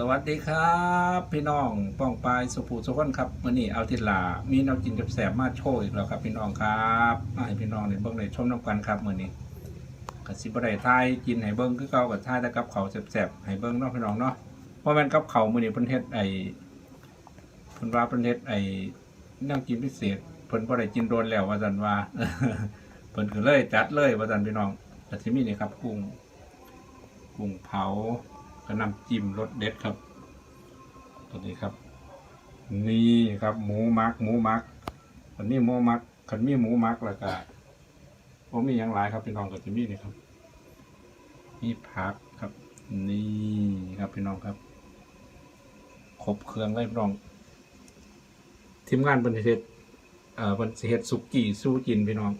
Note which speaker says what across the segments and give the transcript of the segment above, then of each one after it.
Speaker 1: สวัสดีครับ พี่น้องป้องปายสุภูสุขนครับมื่อนี้เอาทิลามีแนวกินแสบมาโชว์อีกแล้วครับ พี่น้องครับมาให้พี่น้องในเบิ้งในชมน้ำกันครับมื่อนี้กสิบได้ทายกินให้เบิ้งคือเก่ากับทายแต่กับเขาแสบๆให้เบิ้งเนาะพี่น้องเนาะเพราะมันกับเขามื่อนี้เพิ่นเฮ็ดไอ้เพิ่นว่าเพิ่นเฮ็ดไอ้แนวกินพิเศษเพิ่นบ่ได้กินโดนแล้วว่าซั่นว่าเพิ่นก็เลยจัดเลยว่าซั่นพี่น้องแต่ที่มีนี่ครับกุ้งกุ้งเผา ก็น้ำจิ้มรสเด็ดครับ ตัวนี้ครับ นี่ครับหมูมักหมูมักอันนี้หมูมักขันมีหมูมักแล้วก็ผมมีอย่างหลายครับพี่น้องก็จะมีนี่ครับมีผักครับ นี่ครับพี่น้องครับครบเครื่องเลยพี่น้องทีมงานบรรเทศเอ่อบรรเทศสุกี้สู้จินพี่น้อง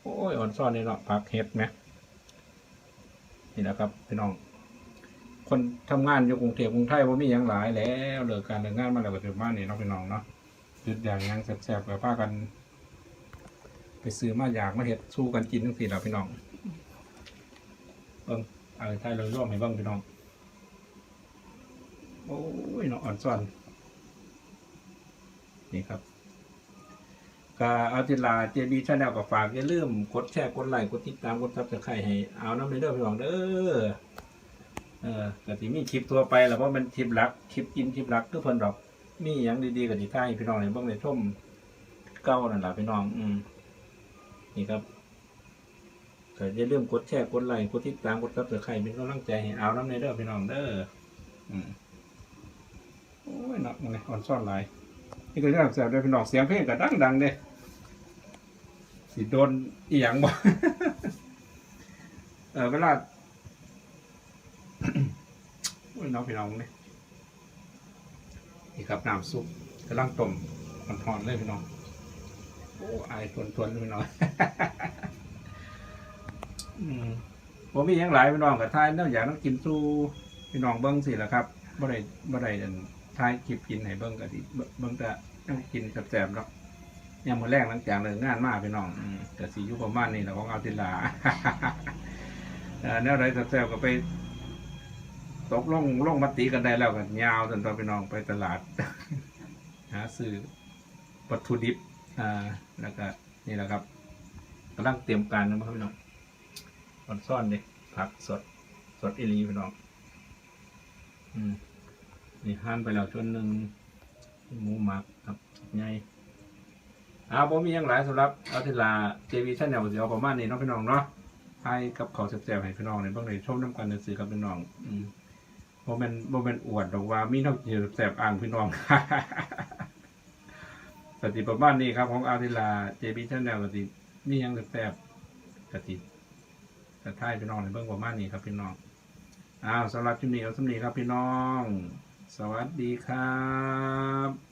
Speaker 1: โอ้ยอ่อนซ่อนนี่เนาะผักเห็ดไหมนี่นะครับพี่น้อง คนทำงานอยู่กรุงเทพกรุงไทยว่ามีอย่างหลายแล้วเลิกการเลิกงานมาแล้วก็ถึงบ้านนี่น้องพี่น้องเนาะหยุดอย่างยังแสบๆกับป้ากัน ไปซื้อมาอยากมาเห็ดสู้กันกินทั้งสี่แล้วพี่น้องเบิ้งเอาไทยเราร่วมให้เบิ้งพี่น้อง โอ้ยเนาะอ่อนซ่อนนี่ครับก็เอาทิลาเจบีชาแนลกับฝากอย่าลืมกดแชร์กดไลค์กดติดตามกดซับสไครต์ให้เอาน้ำในเด้อพี่น้องเด้อ เออก็สิมีคลิปทั่วไปแล้วเพราะมันคลิปหลักคลิปกินคลิปหลักคือเพิ่นดอก มีหยังดีๆก็สิท้าให้พี่น้องในบิ่งในชมเก่านั่นแหละพี่น้อง อืมนี่ครับก็อย่าลืมกดแชร์กดไลค์กดติดตามกดซับสไครต์เป็นกำลังใจให้เอาน้ำในเด้อพี่น้องเด้ออืมโอ้ยหนักเลยอ่อนซ่อนหลายนี่ก็เรื่องแซ่บเด้อพี่น้องเสียงเพลงก็ดังๆเด้สิโดนอีหยังบ่เออเวลา โอ้ยน้องพี่น้องนี่นี่ครับน้ำซุปกำลังต้มหอนๆเลยพี่น้องโอ้อายทวนทวนๆพี่น้องอืมผมมีอย่างหลายพี่น้องกับทายเนื่องอยากต้องกินสู้พี่น้องเบิ้งสิแหละครับบ่ได้บ่ได้อันทายคลิปกินให้เบิ้งก็ดีเบิ่งเบิ้งแต่ต้องกินแซ่บๆเนาะยามมื้อแรกหลังจากเลิกงานมาพี่น้องอืมก็สิอยู่ประมาณนี้แหละของเอาติลาเอ่อแนวใดแซ่บๆก็ไป ตกลงลงมติกันได้แล้วกันยาวจนตอนไปน้องไปตลาด หาซื้อวัตถุดิบอ่าแล้วก็นี่แหละครับกำลังเตรียมการนะครับพี่น้องมันซ่อนเลยผักสดสดอีลีพี่น้องอืมนี่หั่นไปแล้วชนหนึ่งหมูหมักครับไงอ้าวผมมีอย่างหลายสำหรับเอาทีลาเจวีชั่นแนลเสียวประมาณนี้เนาะพี่น้องเนาะให้กับขาวแซ่บๆให้พี่น้องในบ้างในชมน้ำกันในสื่อกับพี่น้อง อืม โมเมนโมเมนอวดบอกว่ามีนอกจากแสบอ่างพี่น้องสติประมาณนี้ครับ ของอาทิลาเจบีชแนลกติมีหยังแสบกติกระท้ายพี่น้องในเบื้องประมาณนี้ครับพี่น้องอ้าวสำหรับชุดนี้เอาสำนีครับพี่น้อง สวัสดีครับ